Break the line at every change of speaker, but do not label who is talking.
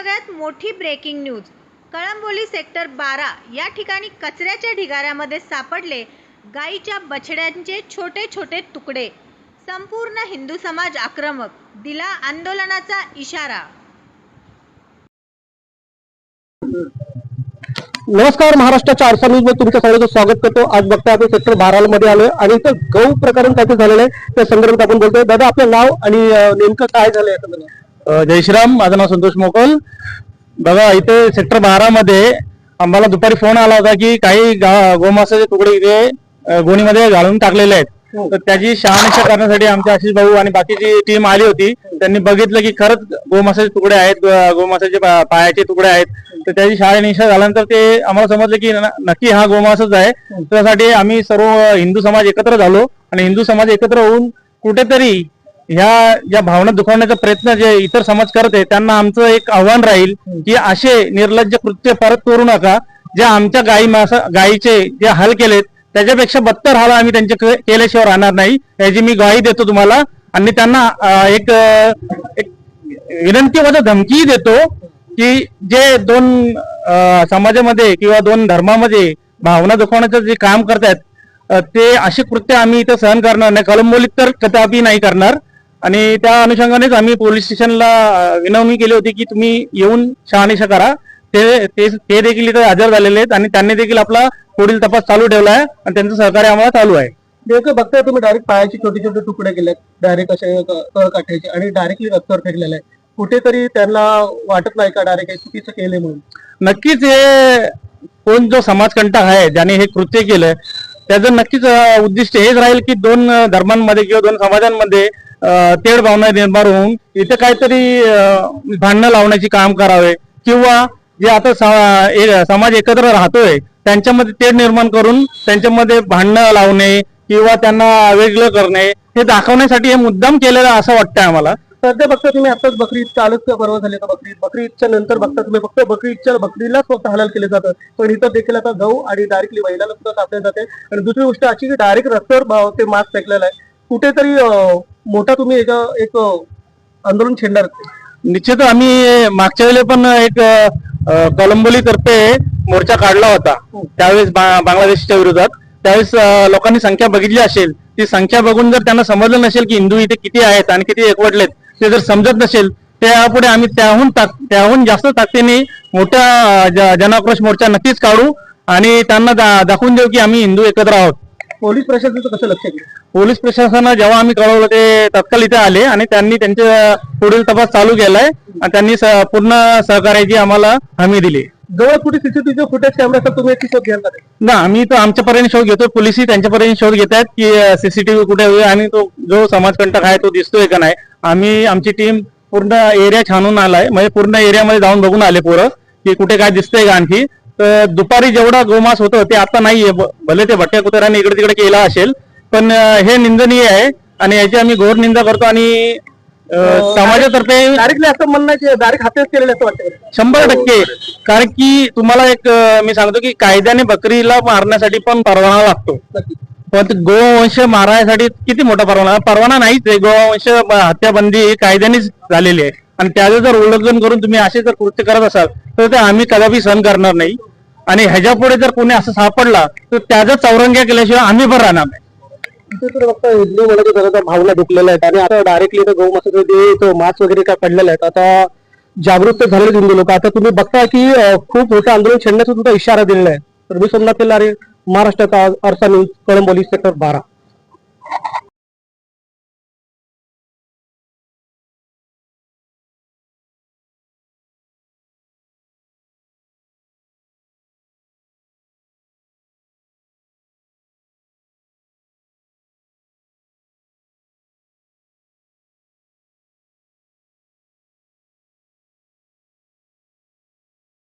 सगळ्यात मोठी breaking news Kalamboli sector बारा या ठिकाणी कचऱ्याच्या ढिगाऱ्यामध्ये सापडले गाईच्या बछड्यांचे छोटे छोटे तुकडे. संपूर्ण हिंदू समाज आक्रमक दिला आंदोलनाचा इशारा.
नमस्कार महाराष्ट्राच्या आरसा न्यूजमध्ये तुमच्या सगळ्यांचं स्वागत करतो. आज बघता आपण सेक्टर बारा मध्ये आलोय आणि इथं गहू प्रकरण काय झालेलं आहे. त्या संदर्भात आपण बोलतोय. दादा आपलं नाव आणि नेमकं काय झालंय? याच्यामध्ये?
जय श्रीराम माझं नाव संतोष मोकल. बघा इथे सेक्टर बारा मध्ये आम्हाला दुपारी फोन आला होता की काही गोमांसाचे तुकडे इथे गोणीमध्ये घालून टाकलेले आहेत. तर त्याची शहानिशा करण्यासाठी आमचे आशिष भाऊ आणि बाकीची टीम आली होती. त्यांनी बघितलं की खरंच गोमांसाचे तुकडे आहेत गोमांसाचे पायाचे तुकडे आहेत. तर त्याची शहानिशा झाल्यानंतर ते आम्हाला समजलं की नक्की हा गोमांसच आहे. त्यासाठी आम्ही सर्व हिंदू समाज एकत्र झालो आणि हिंदू समाज एकत्र होऊन कुठेतरी ह्या ज्या भावना दुखवण्याचा प्रयत्न जे इतर समाज करत आहे त्यांना आमचं एक आव्हान राहील की असे निर्लज्ज कृत्य परत करू नका. जे आमच्या गायी मासा गायीचे जे हाल केलेत त्याच्यापेक्षा बत्तर हाल आम्ही त्यांचे केल्याशिवाय राहणार नाही. याची मी ग्वाही देतो तुम्हाला. आणि त्यांना एक एक विनंती माझा धमकीही देतो की जे दोन समाजामध्ये किंवा दोन धर्मामध्ये भावना दुखवण्याचं जे काम करतायत ते असे कृत्य आम्ही इथं सहन करणार नाही. कलंबोलीत तर कदापि नाही करणार. आणि त्या अनुषंगानेच आम्ही पोलीस स्टेशनला विनवणी केली होती की तुम्ही येऊन शहानिशा करा. ते ते ते देखील इथं हजर झालेले आहेत आणि त्यांनी देखील आपला पुढील तपास चालू ठेवला आहे आणि त्यांचं सहकार्य आम्हाला चालू आहे.
नेमकं बघताय तुम्ही डायरेक्ट पायाचे छोटे छोटे तुकडे केलेत. डायरेक्ट असे काठायचे आणि डायरेक्टली रस्त्यावर फेकलेले आहे कुठेतरी त्यांना वाटत नाही का डायरेक्ट चुकीचं केले म्हणून?
नक्कीच हे कोण जो समाजकंटक आहे ज्याने हे कृत्य केलंय त्याचं नक्कीच उद्दिष्ट हेच राहील की दोन धर्मांमध्ये किंवा दोन समाजांमध्ये तेढ भावना निर्माण होऊन इथे काहीतरी भांडणं लावण्याचे काम करावे किंवा जे आता समाज एकत्र राहतोय त्यांच्यामध्ये तेढ निर्माण करून त्यांच्यामध्ये भांडणं लावणे किंवा त्यांना वेगळं करणे हे दाखवण्यासाठी हे मुद्दाम केलेलं असं वाटतंय आम्हाला.
सध्या फक्त तुम्ही आताच बकरी ईद का? परवा झाले का बकरी बकरी ईदच्या नंतर बघता तुम्ही फक्त बकरी ईदच्या बकरीलाच फक्त हलाल केले जातं. पण इथं देखील आता गहू आणि डायरेक्टली महिलाला सुद्धा कापले जाते. आणि दुसरी गोष्ट अशी की डायरेक्ट रस्त्यावर ते मास्क फेकलेला आहे. कुठेतरी मोठा तुम्ही एक एक आंदोलन छेडणार
निश्चित आम्ही मागच्या वेळेला पण एक कलंबोली तर्फे मोर्चा काढला होता. त्यावेळेस बा- बांगलादेशच्या विरोधात. त्यावेळेस लोकांनी संख्या बघितली असेल ती संख्या बघून जर त्यांना समजलं नसेल की हिंदू इथे किती आहेत आणि किती एकवटलेत ते जर समजत नसेल त्यापुढे आम्ही त्याहून त्याहून जास्त ताकदीने मोठा अ, ज- जनाक्रोश मोर्चा नक्कीच काढू आणि त्यांना दा- दाखवून देऊ की आम्ही हिंदू एकत्र आहोत.
पोलीस प्रशासनाचं कसं लक्ष
पोलीस प्रशासनानं जेव्हा आम्ही कळवलं ते तत्काळ इथे आले आणि त्यांनी त्यांचे पुढील तपास चालू केलाय आणि त्यांनी स- पूर्ण सहकार्याची आम्हाला हमी दिली.
जवळ कुठे सीसीटीव्ही फुटेज कॅमेरा असतात तुम्ही याची शोध घ्याल का ते?
ना आम्ही तो आमच्यापर्यंत शोध घेतो पोलिसही त्यांच्यापर्यंत शोध घेत आहेत की सीसीटीव्ही कुठे आहे आणि तो जो समाजकंटक आहे तो दिसतोय का नाही. आम्ही आमची टीम पूर्ण एरिया छानून आलाय म्हणजे पूर्ण एरियामध्ये जाऊन बघून आले पोरं की कुठे काय दिसतंय का आणखी. तर दुपारी जेवढा गोमास होतं ते आता नाहीये. भले ते भटक्या कुत्र्याने इकडे तिकडे केला असेल पण हे निंदनीय आहे आणि याची आम्ही घोर निंदा करतो आणि समाजातर्फे
डायरेक्टली असं म्हणणं डायरेक्ट हातेच केलेलं असं वाटतं?
शंभर टक्के. कारण की तुम्हाला एक मी सांगतो की कायद्याने बकरीला मारण्यासाठी पण परवाना लागतो. पण गोवंश मारण्यासाठी किती मोठा परवाना? परवाना नाहीच आहे. गोवंश हत्याबंदी ही कायद्यानेच झालेली आहे. आणि त्याचं जर उल्लंघन करून तुम्ही असे जर कृत्य करत असाल तर ते आम्ही कदापि सहन करणार नाही. आणि ह्याच्या पुढे जर कोणी असं सापडला तर त्याचा चौरंग्या केल्याशिवाय आम्ही पण राहणार नाही.
इथे तर बघता हिंदू भावना आणि आता डायरेक्टली गहू मसाले तो वगैरे काय पडलेला आहे आता जागरूक झालेले हिंदू लोक. आता तुम्ही बघता की खूप मोठं आंदोलन छेडण्याचा तुमचा इशारा दिलेला आहे. तर मी सोमनाथ तेलारे महाराष्ट्राचा अर्थ न्यूज कळंबोली सेक्टर बारा.